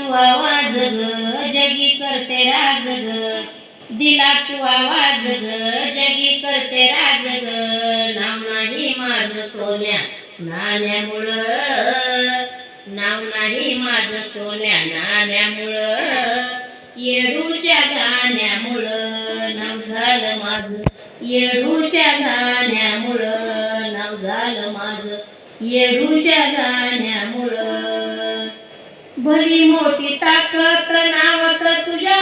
तू आवाज ग जगी करते राज ग. दिला तू आवाज ग जगी करते राज ग. नाव नाही माझ सोन्या नाण्यामुळं. नाव नाही माझ सोन्या नाण्यामुळं. येडूच्या गाण्यामुळं नाव झालं माझं. येडूच्या गाण्यामुळं नाव झालं माझं. येडूच्या गाण्यामुळं भली मोठी ताकद नावत तुझ्या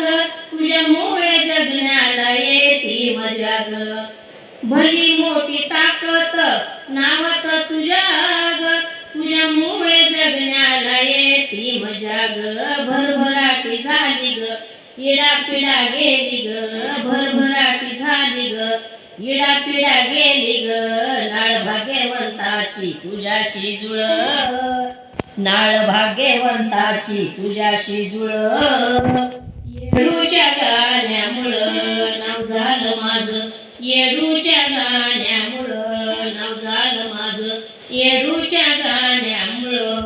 ग तुझ्यामुळे जगण्याला येती मजा ग भली मोठी ताकद नावत तुझ्या ग तुझ्यामुळे जगण्याला येती मजा ग भरभराटी झाली ग इडा पिडा गेली ग भरभराटी झाली ग इडा पिडा गेली ग. नाळ भाग्यवंताची तुझ्याशी जुळ. नाळ भाग्यवंताची तुझ्याशी जुळ. येडूच्या गाण्यामुळं नाव झालं माझं. येडूच्या गाण्यामुळं नाव झालं माझं. येडूच्या गाण्यामुळं.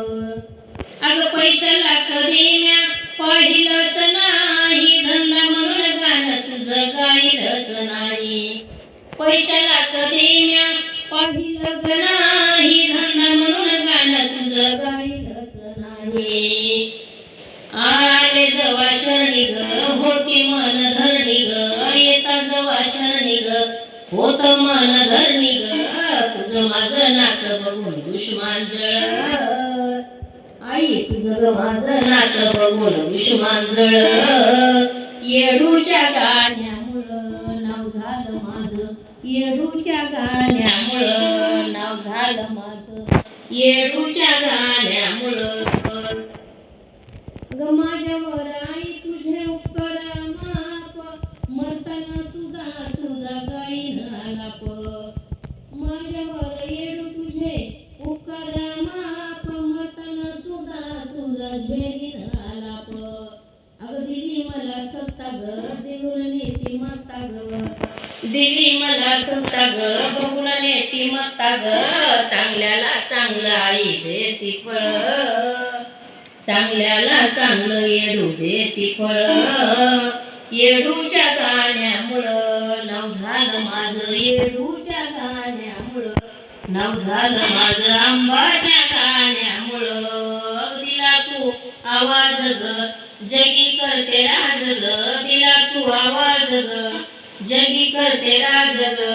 अगं पैशाला कधी म्या पाहिलंच नाही. धंदा म्हणून गाणं तुझं गायलंच नाही. पैशाला कधी म्या पाहिलं नाही धंदा म्हणून गाणं तुझं गायलंच आले जवा शरणी ग होती मन धरणी ग येता जवा शरणी ग होत मन धरणी ग. तुझं माझं नात बघून दुश्मन जळ आई तुझं ग माझं नाक बघून दुश्मन जळ येडूच्या गाण्यामुळं नाव झालं माझं. येडूच्या गाण्यामुळं नाव झालं माझं. येडूच्या गाण्या ग माझ्यावर आई तुझे उपकार माप. मरताना सुद्धा तुझा गाईन आलाप माझ्यावर येडू तुझे उपकार माप. मरताना सुद्धा तुझा घेरीन आलाप अगं दिली मला सत्ता ग देऊन नेती मत्ता ग. दिली मला सत्ता ग बघून नेती मत्ता ग. चांगल्याला चांगलं आई देती फळ. चांगल्याला चांगलं येडू देती फळ. येडूच्या गाण्यामुळं नव झालं माझं. येडूच्या गाण्यामुळं नव झालं माझं. आंबाच्या गाण्यामुळं दिला तू आवाज ग. जगी करते राज ग. दिला तू आवाज ग. जगी करते राज ग.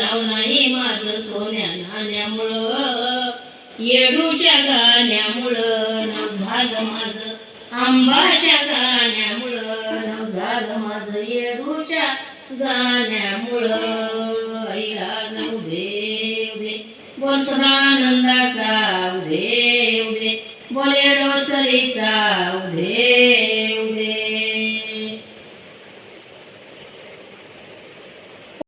नाव नाही माझं सोन्या नाण्यामुळं. येडूच्या गाण्यामुळं नाव आंबाच्या गाण्यामुळं नाव झालं माझं येडूच्या गाण्यामुळं. ऐला जाऊ दे उदे. बोल सदानंदाचा